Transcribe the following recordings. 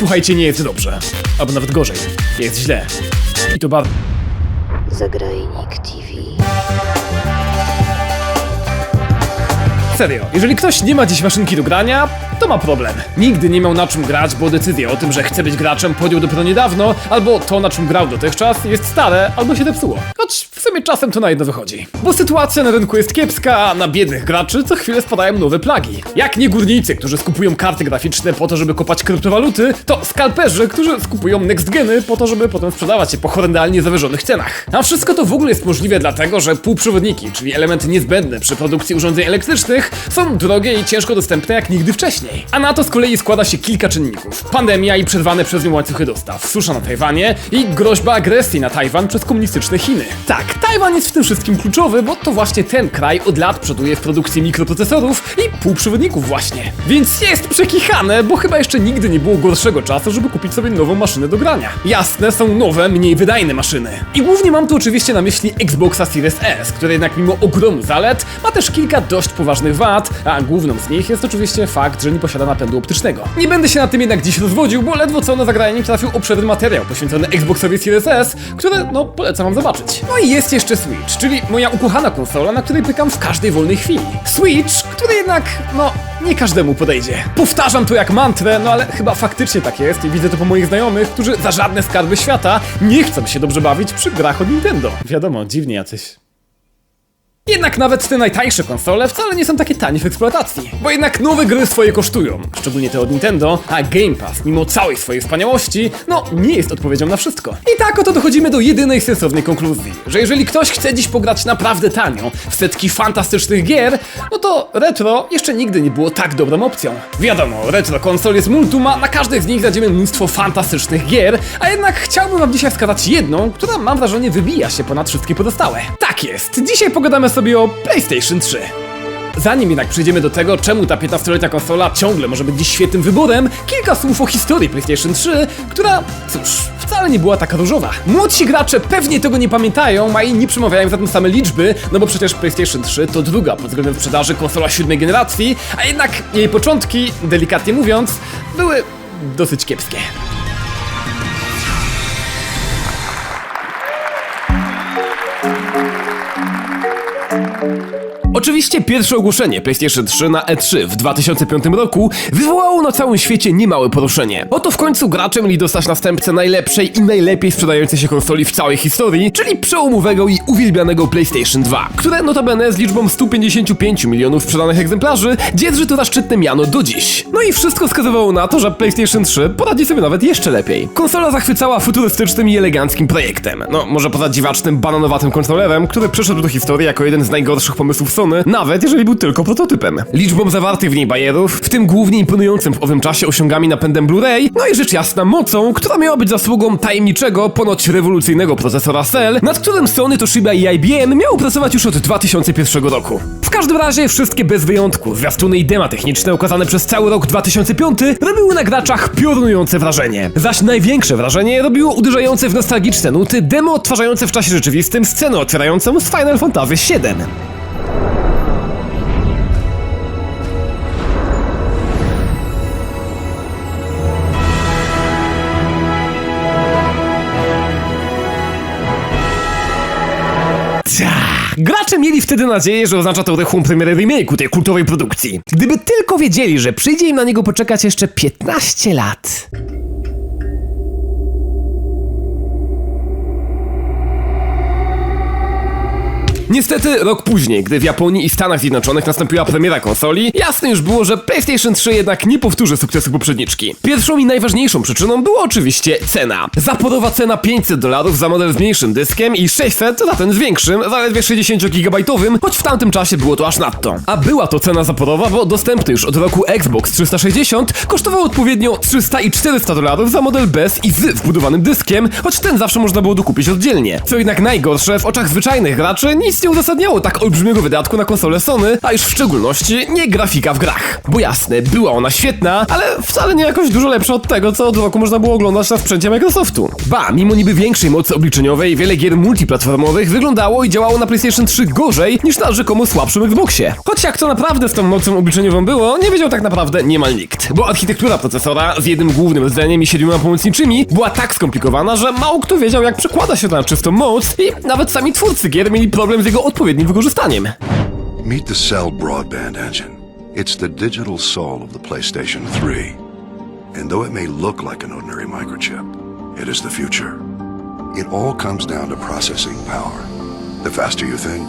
Słuchajcie, nie jest dobrze. Albo nawet gorzej. Jest źle. I to bardzo. Zagrajnik TV. Serio, jeżeli ktoś nie ma dziś maszynki do grania, to ma problem. Nigdy nie miał na czym grać, bo decyzję o tym, że chce być graczem podjął dopiero niedawno, albo to na czym grał dotychczas jest stare, albo się zepsuło. Choć w sumie czasem to na jedno wychodzi. Bo sytuacja na rynku jest kiepska, a na biednych graczy co chwilę spadają nowe plagi. Jak nie górnicy, którzy skupują karty graficzne po to, żeby kopać kryptowaluty, to skalperzy, którzy skupują next geny po to, żeby potem sprzedawać je po horrendalnie zawyżonych cenach. A wszystko to w ogóle jest możliwe dlatego, że półprzewodniki, czyli elementy niezbędne przy produkcji urządzeń elektrycznych, są drogie i ciężko dostępne jak nigdy wcześniej. A na to z kolei składa się kilka czynników. Pandemia i przerwane przez nią łańcuchy dostaw, susza na Tajwanie i groźba agresji na Tajwan przez komunistyczne Chiny. Tak, Tajwan jest w tym wszystkim kluczowy, bo to właśnie ten kraj od lat przoduje w produkcji mikroprocesorów i półprzewodników właśnie. Więc jest przekichane, bo chyba jeszcze nigdy nie było gorszego czasu, żeby kupić sobie nową maszynę do grania. Jasne, są nowe, mniej wydajne maszyny. I głównie mam tu oczywiście na myśli Xboxa Series S, który jednak mimo ogromu zalet ma też kilka dość poważnych wad, a główną z nich jest oczywiście fakt, że nie posiada napędu optycznego. Nie będę się na tym jednak dziś rozwodził, bo ledwo co na zagranie trafił obszerny materiał poświęcony Xboxowi Series S, który, no, polecam wam zobaczyć. No i jest jeszcze Switch, czyli moja ukochana konsola, na której pykam w każdej wolnej chwili. Switch, który jednak, no, nie każdemu podejdzie. Powtarzam to jak mantrę, no ale chyba faktycznie tak jest i widzę to po moich znajomych, którzy za żadne skarby świata nie chcą się dobrze bawić przy grach od Nintendo. Wiadomo, dziwnie jacyś. Jednak nawet te najtańsze konsole wcale nie są takie tanie w eksploatacji. Bo jednak nowe gry swoje kosztują, szczególnie te od Nintendo, a Game Pass, mimo całej swojej wspaniałości, no nie jest odpowiedzią na wszystko. I tak oto dochodzimy do jedynej sensownej konkluzji, że jeżeli ktoś chce dziś pograć naprawdę tanio w setki fantastycznych gier, no to retro jeszcze nigdy nie było tak dobrą opcją. Wiadomo, retro konsol jest multum, a na każdej z nich znajdziemy mnóstwo fantastycznych gier, a jednak chciałbym wam dzisiaj wskazać jedną, która mam wrażenie wybija się ponad wszystkie pozostałe. Tak jest, dzisiaj pogadamy sobie o PlayStation 3. Zanim jednak przejdziemy do tego, czemu ta 15-letnia konsola ciągle może być dziś świetnym wyborem, kilka słów o historii PlayStation 3, która, cóż, wcale nie była taka różowa. Młodsi gracze pewnie tego nie pamiętają, a i nie przemawiają za tym same liczby, no bo przecież PlayStation 3 to druga pod względem sprzedaży konsola siódmej generacji, a jednak jej początki, delikatnie mówiąc, były dosyć kiepskie. Oczywiście pierwsze ogłoszenie PlayStation 3 na E3 w 2005 roku wywołało na całym świecie niemałe poruszenie. Oto w końcu gracze mieli dostać następcę najlepszej i najlepiej sprzedającej się konsoli w całej historii, czyli przełomowego i uwielbianego PlayStation 2, które notabene z liczbą 155 milionów sprzedanych egzemplarzy dzierży to zaszczytne miano do dziś. No i wszystko wskazywało na to, że PlayStation 3 poradzi sobie nawet jeszcze lepiej. Konsola zachwycała futurystycznym i eleganckim projektem. No, może poza dziwacznym, bananowatym kontrolerem, który przeszedł do historii jako jeden z najgorszych pomysłów Nawet jeżeli był tylko prototypem. Liczbą zawartych w niej bajerów, w tym głównie imponującym w owym czasie osiągami napędem Blu-ray, no i rzecz jasna mocą, która miała być zasługą tajemniczego, ponoć rewolucyjnego procesora Cell, nad którym Sony, Toshiba i IBM miały pracować już od 2001 roku. W każdym razie wszystkie bez wyjątku, zwiastuny i dema techniczne ukazane przez cały rok 2005 robiły na graczach piorunujące wrażenie. Zaś największe wrażenie robiło uderzające w nostalgiczne nuty demo odtwarzające w czasie rzeczywistym scenę otwierającą z Final Fantasy VII. Gracze mieli wtedy nadzieję, że oznacza to rychłą premierę remake'u tej kultowej produkcji. Gdyby tylko wiedzieli, że przyjdzie im na niego poczekać jeszcze 15 lat. Niestety, rok później, gdy w Japonii i Stanach Zjednoczonych nastąpiła premiera konsoli, jasne już było, że PlayStation 3 jednak nie powtórzy sukcesu poprzedniczki. Pierwszą i najważniejszą przyczyną była oczywiście cena. Zaporowa cena 500 dolarów za model z mniejszym dyskiem i 600 za ten z większym, zaledwie 60-gigabajtowym, choć w tamtym czasie było to aż nadto. A była to cena zaporowa, bo dostępny już od roku Xbox 360 kosztował odpowiednio 300 i 400 dolarów za model bez i z wbudowanym dyskiem, choć ten zawsze można było dokupić oddzielnie. Co jednak najgorsze, w oczach zwyczajnych graczy nic nie uzasadniało tak olbrzymiego wydatku na konsolę Sony, a już w szczególności nie grafika w grach. Bo jasne, była ona świetna, ale wcale nie jakoś dużo lepsza od tego, co od roku można było oglądać na sprzęcie Microsoftu. Ba, mimo niby większej mocy obliczeniowej, wiele gier multiplatformowych wyglądało i działało na PlayStation 3 gorzej niż na rzekomo słabszym Xboxie. Choć jak to naprawdę z tą mocą obliczeniową było, nie wiedział tak naprawdę niemal nikt. Bo architektura procesora z jednym głównym rdzeniem i siedmioma pomocniczymi była tak skomplikowana, że mało kto wiedział jak przekłada się to na czystą moc i nawet sami twórcy gier mieli problem z jego odpowiednim wykorzystaniem. Meet the Cell Broadband Engine. It's the digital soul of the PlayStation 3. And though it may look like an ordinary microchip, it is the future. It all comes down to processing power. The faster you think,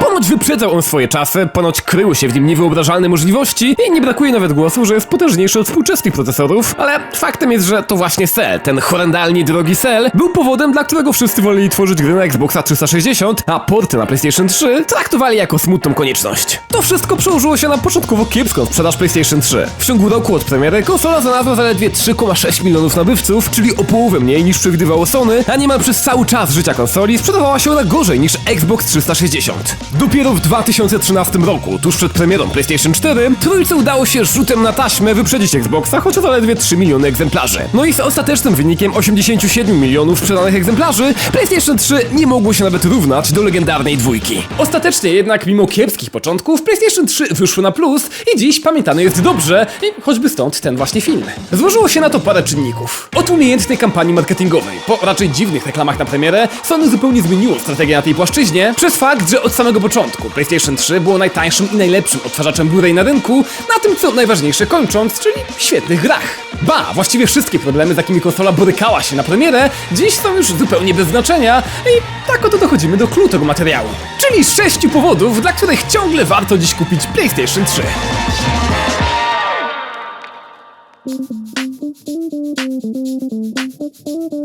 Ponoć wyprzedzał on swoje czasy, ponoć kryły się w nim niewyobrażalne możliwości i nie brakuje nawet głosu, że jest potężniejszy od współczesnych procesorów, ale faktem jest, że to właśnie Cell, ten horrendalnie drogi Cell, był powodem, dla którego wszyscy woleli tworzyć gry na Xboxa 360, a porty na PlayStation 3 traktowali jako smutną konieczność. To wszystko przełożyło się na początkowo kiepską sprzedaż PlayStation 3. W ciągu roku od premiery konsola znalazła zaledwie 3,6 milionów nabywców, czyli o połowę mniej niż przewidywało Sony, a niemal przez cały czas życia konsoli sprzedawała się ona gorzej niż Xbox 360. Dopiero w 2013 roku, tuż przed premierą PlayStation 4, trójce udało się rzutem na taśmę wyprzedzić Xboxa, choć o zaledwie 3 miliony egzemplarzy. No i z ostatecznym wynikiem 87 milionów sprzedanych egzemplarzy, PlayStation 3 nie mogło się nawet równać do legendarnej dwójki. Ostatecznie jednak, mimo kiepskich początków, PlayStation 3 wyszło na plus i dziś pamiętany jest dobrze, i choćby stąd ten właśnie film. Złożyło się na to parę czynników. Od umiejętnej kampanii marketingowej, po raczej dziwnych reklamach na premierę, Sony zupełnie zmieniło strategię na tej płaszczyźnie, przez fakt, że od samego początku PlayStation 3 było najtańszym i najlepszym odtwarzaczem Blu-ray na rynku, na tym co najważniejsze kończąc, czyli świetnych grach. Ba, właściwie wszystkie problemy, z jakimi konsola borykała się na premierę, dziś są już zupełnie bez znaczenia i tak oto dochodzimy do clou tego materiału. Czyli sześciu powodów, dla których ciągle warto dziś kupić PlayStation 3.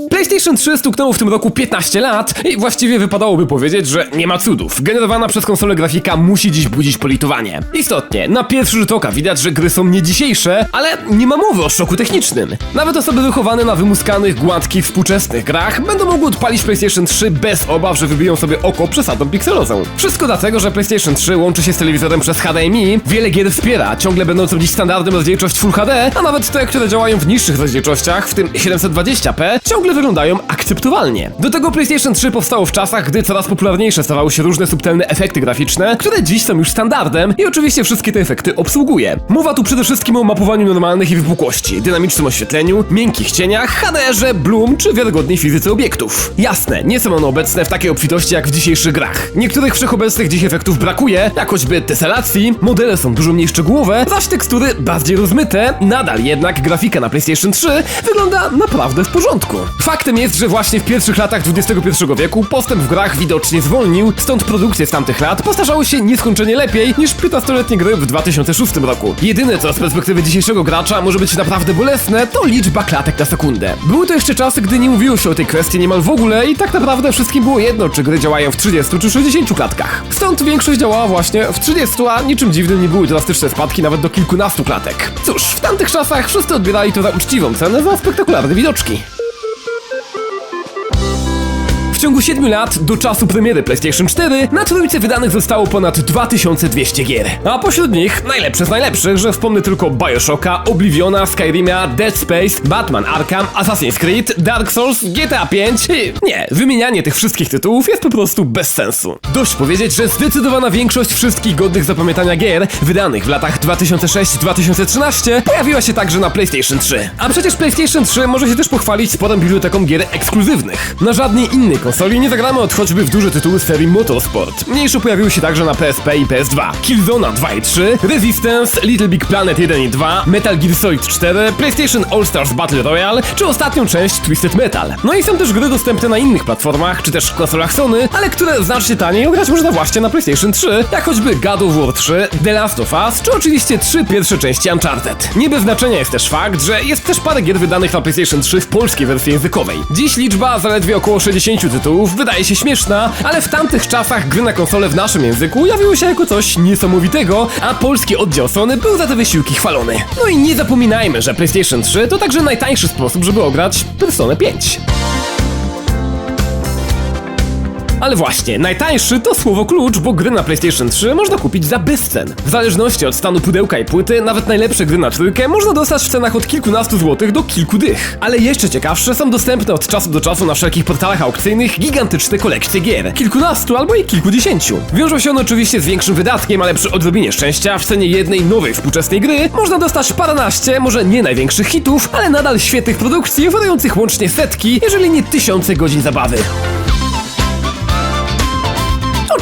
PlayStation 3 stuknęło w tym roku 15 lat i właściwie wypadałoby powiedzieć, że nie ma cudów. Generowana przez konsolę grafika musi dziś budzić politowanie. Istotnie, na pierwszy rzut oka widać, że gry są nie dzisiejsze, ale nie ma mowy o szoku technicznym. Nawet osoby wychowane na wymuskanych, gładkich, współczesnych grach będą mogły odpalić PlayStation 3 bez obaw, że wybiją sobie oko przesadą pikselową. Wszystko dlatego, że PlayStation 3 łączy się z telewizorem przez HDMI, wiele gier wspiera, ciągle będącą dziś standardem rozdzielczość Full HD, a nawet te, które działają w niższych rozdzielczościach, w tym 720p, ciągle wyglądają akceptowalnie. Do tego PlayStation 3 powstało w czasach, gdy coraz popularniejsze stawały się różne subtelne efekty graficzne, które dziś są już standardem i oczywiście wszystkie te efekty obsługuje. Mowa tu przede wszystkim o mapowaniu normalnych i wypukłości, dynamicznym oświetleniu, miękkich cieniach, HDR-ze, bloom czy wiarygodnej fizyce obiektów. Jasne, nie są one obecne w takiej obfitości jak w dzisiejszych grach. Niektórych wszechobecnych dziś efektów brakuje, jak choćby teselacji, modele są dużo mniej szczegółowe, zaś tekstury bardziej rozmyte, nadal jednak grafika na PlayStation 3 wygląda naprawdę w porządku. Faktem jest, że właśnie w pierwszych latach XXI wieku postęp w grach widocznie zwolnił, stąd produkcje z tamtych lat postarzały się nieskończenie lepiej niż 15-letnie gry w 2006 roku. Jedyne co z perspektywy dzisiejszego gracza może być naprawdę bolesne, to liczba klatek na sekundę. Były to jeszcze czasy, gdy nie mówiło się o tej kwestii niemal w ogóle i tak naprawdę wszystkim było jedno, czy gry działają w 30 czy 60 klatkach. Stąd większość działała właśnie w 30, a niczym dziwnym nie były drastyczne spadki nawet do kilkunastu klatek. Cóż, w tamtych czasach wszyscy odbierali to za uczciwą cenę za spektakularne widoczki. Ciągu 7 lat do czasu premiery PlayStation 4 na trójce wydanych zostało ponad 2200 gier. A pośród nich najlepsze z najlepszych, że wspomnę tylko Bioshocka, Obliviona, Skyrima, Dead Space, Batman Arkham, Assassin's Creed, Dark Souls, GTA 5 i... Nie, wymienianie tych wszystkich tytułów jest po prostu bez sensu. Dość powiedzieć, że zdecydowana większość wszystkich godnych zapamiętania gier wydanych w latach 2006-2013 pojawiła się także na PlayStation 3. A przecież PlayStation 3 może się też pochwalić sporą biblioteką gier ekskluzywnych. Na żadnej innej konsoli nie zagramy od choćby w duże tytuły serii Motorsport. Mniejsze pojawiły się także na PSP i PS2. Killzone 2 i 3, Resistance, Little Big Planet 1 i 2, Metal Gear Solid 4, PlayStation All Stars Battle Royale, czy ostatnią część Twisted Metal. No i są też gry dostępne na innych platformach, czy też konsolach Sony, ale które znacznie taniej ograć można właśnie na PlayStation 3, jak choćby God of War 3, The Last of Us, czy oczywiście trzy pierwsze części Uncharted. Nie bez znaczenia jest też fakt, że jest też parę gier wydanych na PlayStation 3 w polskiej wersji językowej. Dziś liczba zaledwie około 60 tytułów wydaje się śmieszna, ale w tamtych czasach gry na konsolę w naszym języku jawiły się jako coś niesamowitego, a polski oddział Sony był za te wysiłki chwalony. No i nie zapominajmy, że PlayStation 3 to także najtańszy sposób, żeby ograć Personę 5. Ale właśnie, najtańszy to słowo klucz, bo gry na PlayStation 3 można kupić za bezcen. W zależności od stanu pudełka i płyty, nawet najlepsze gry na trójkę można dostać w cenach od kilkunastu złotych do kilku dych. Ale jeszcze ciekawsze są dostępne od czasu do czasu na wszelkich portalach aukcyjnych gigantyczne kolekcje gier. Kilkunastu albo i kilkudziesięciu. Wiążą się one oczywiście z większym wydatkiem, ale przy odrobinie szczęścia w cenie jednej nowej współczesnej gry można dostać paranaście, może nie największych hitów, ale nadal świetnych produkcji, oferujących łącznie setki, jeżeli nie tysiące godzin zabawy.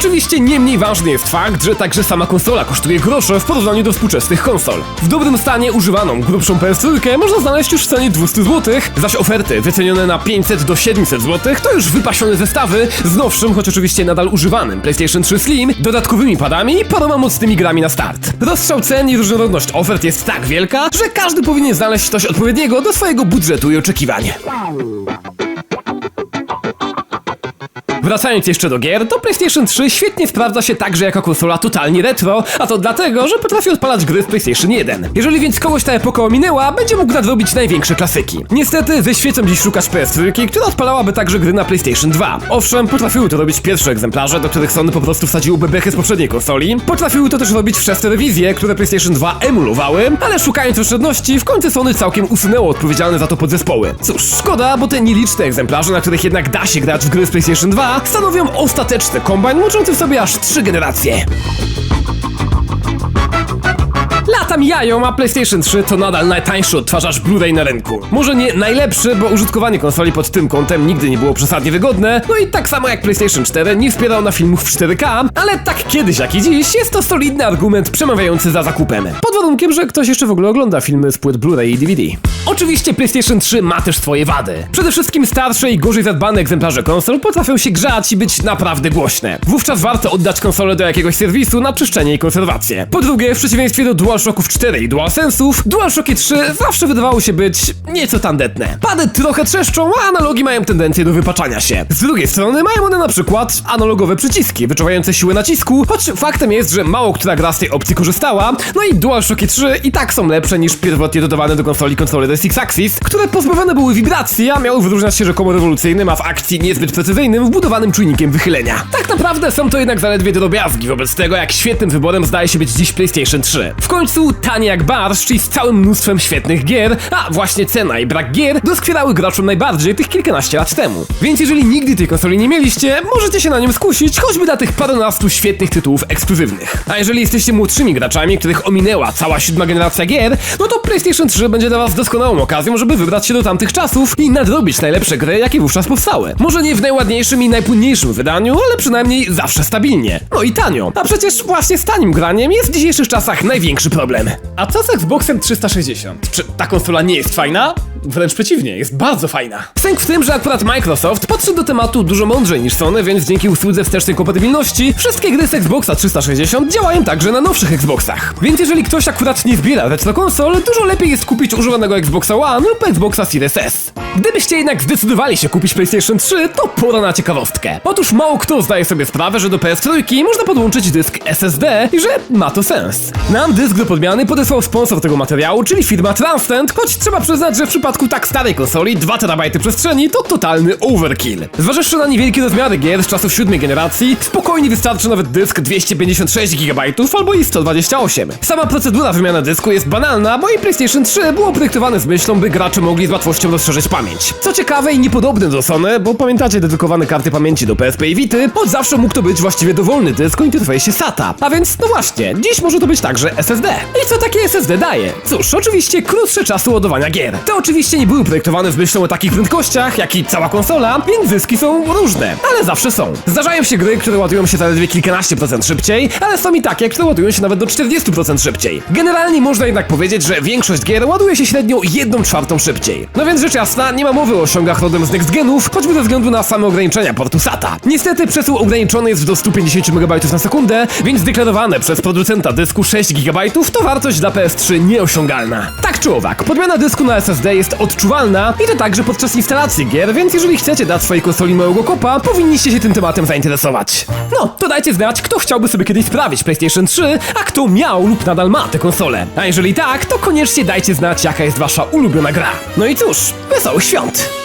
Oczywiście nie mniej ważny jest fakt, że także sama konsola kosztuje grosze w porównaniu do współczesnych konsol. W dobrym stanie używaną grubszą PS3 można znaleźć już w cenie 200 zł, zaś oferty wycenione na 500 do 700 zł to już wypasione zestawy z nowszym, choć oczywiście nadal używanym PlayStation 3 Slim, dodatkowymi padami i paroma mocnymi grami na start. Rozstrzał cen i różnorodność ofert jest tak wielka, że każdy powinien znaleźć coś odpowiedniego do swojego budżetu i oczekiwań. Wracając jeszcze do gier, to PlayStation 3 świetnie sprawdza się także jako konsola totalnie retro, a to dlatego, że potrafi odpalać gry z PlayStation 1. Jeżeli więc kogoś ta epoka ominęła, będzie mógł nadrobić największe klasyki. Niestety, ze świecą dziś szukać PS3, która odpalałaby także gry na PlayStation 2. Owszem, potrafiły to robić pierwsze egzemplarze, do których Sony po prostu wsadziło bebechy z poprzedniej konsoli. Potrafiły to też robić wczesne rewizje, które PlayStation 2 emulowały, ale szukając oszczędności, w końcu Sony całkiem usunęło odpowiedzialne za to podzespoły. Cóż, szkoda, bo te nieliczne egzemplarze, na których jednak da się grać w gry z PlayStation 2, stanowią ostateczny kombajn łączący w sobie aż trzy generacje. Lata mijają, a PlayStation 3 to nadal najtańszy odtwarzacz Blu-ray na rynku. Może nie najlepszy, bo użytkowanie konsoli pod tym kątem nigdy nie było przesadnie wygodne, no i tak samo jak PlayStation 4 nie wspiera ona filmów w 4K, ale tak kiedyś jak i dziś jest to solidny argument przemawiający za zakupem. Pod warunkiem, że ktoś jeszcze w ogóle ogląda filmy z płyt Blu-ray i DVD. Oczywiście PlayStation 3 ma też swoje wady. Przede wszystkim starsze i gorzej zadbane egzemplarze konsol potrafią się grzać i być naprawdę głośne. Wówczas warto oddać konsolę do jakiegoś serwisu na czyszczenie i konserwację. Po drugie, w przeciwieństwie do DualShocków 4 i DualSense'ów, DualShocki 3 zawsze wydawały się być nieco tandetne. Pady trochę trzeszczą, a analogi mają tendencję do wypaczania się. Z drugiej strony mają one na przykład analogowe przyciski, wyczuwające siłę nacisku, choć faktem jest, że mało która gra z tej opcji korzystała, no i DualShocki 3 i tak są lepsze niż pierwotnie dodawane do konsoli konsole The Six Axis, które pozbawione były wibracji, a miały wyróżniać się rzekomo rewolucyjnym, a w akcji niezbyt precyzyjnym, wbudowanym czujnikiem wychylenia. Tak naprawdę są to jednak zaledwie drobiazgi wobec tego, jak świetnym wyborem zdaje się być dziś PlayStation 3. W końcu tanie jak barszcz i z całym mnóstwem świetnych gier, a właśnie cena i brak gier doskwierały graczom najbardziej tych kilkanaście lat temu. Więc jeżeli nigdy tej konsoli nie mieliście, możecie się na nią skusić, choćby dla tych parunastu świetnych tytułów ekskluzywnych. A jeżeli jesteście młodszymi graczami, których ominęła cała siódma generacja gier, no to PlayStation 3 będzie dla was doskonałą okazją, żeby wybrać się do tamtych czasów i nadrobić najlepsze gry, jakie wówczas powstały. Może nie w najładniejszym i najpłynniejszym wydaniu, ale przynajmniej zawsze stabilnie. No i tanio. A przecież właśnie z tanim graniem jest w dzisiejszych czasach największy problem. A co z Xboxem 360? Czy ta konsola nie jest fajna? Wręcz przeciwnie, jest bardzo fajna. Sęk w tym, że akurat Microsoft podszedł do tematu dużo mądrzej niż Sony, więc dzięki usłudze wstecznej kompatybilności wszystkie gry z Xboxa 360 działają także na nowszych Xboxach. Więc jeżeli ktoś akurat nie zbiera retro konsol, dużo lepiej jest kupić używanego Xboxa One lub Xboxa Series S. Gdybyście jednak zdecydowali się kupić PlayStation 3, to pora na ciekawostkę. Otóż mało kto zdaje sobie sprawę, że do PS3 można podłączyć dysk SSD i że ma to sens. Nam dysk do podmiany podesłał sponsor tego materiału, czyli firma Transcend, choć trzeba przyznać, że w przypadku tak starej konsoli 2 TB przestrzeni to totalny overkill. Zważywszy na niewielkie rozmiary gier z czasów siódmej generacji, spokojnie wystarczy nawet dysk 256 GB albo i 128. Sama procedura wymiany dysku jest banalna, bo i PlayStation 3 było projektowane z myślą, by gracze mogli z łatwością rozszerzyć pamięć. Co ciekawe i niepodobne do Sony, bo pamiętacie dedykowane karty pamięci do PSP i Vity, od zawsze mógł to być właściwie dowolny dysk o interfejsie SATA. A więc, no właśnie, dziś może to być także SSD. I co takie SSD daje? Cóż, oczywiście krótsze czasy ładowania gier. Te oczywiście nie były projektowane z myślą o takich prędkościach, jak i cała konsola, więc dyski są różne, ale zawsze są. Zdarzają się gry, które ładują się zaledwie kilkanaście procent szybciej, ale są i takie, które ładują się nawet do 40% szybciej. Generalnie można jednak powiedzieć, że większość gier ładuje się średnio 1 czwartą szybciej. No więc rzecz jasna, nie ma mowy o osiągach rodem z next genów, choćby ze względu na same ograniczenia portu SATA. Niestety przesył ograniczony jest do 150 MB na sekundę, więc deklarowane przez producenta dysku 6 GB to wartość dla PS3 nieosiągalna. Tak czy owak, podmiana dysku na SSD jest odczuwalna i to także podczas instalacji gier, więc jeżeli chcecie dać swojej konsoli małego kopa, powinniście się tym tematem zainteresować. No, to dajcie znać, kto chciałby sobie kiedyś sprawić PlayStation 3, a kto miał lub nadal ma tę konsolę. A jeżeli tak, to koniecznie dajcie znać, jaka jest wasza ulubiona gra. No i cóż, wesołych świąt!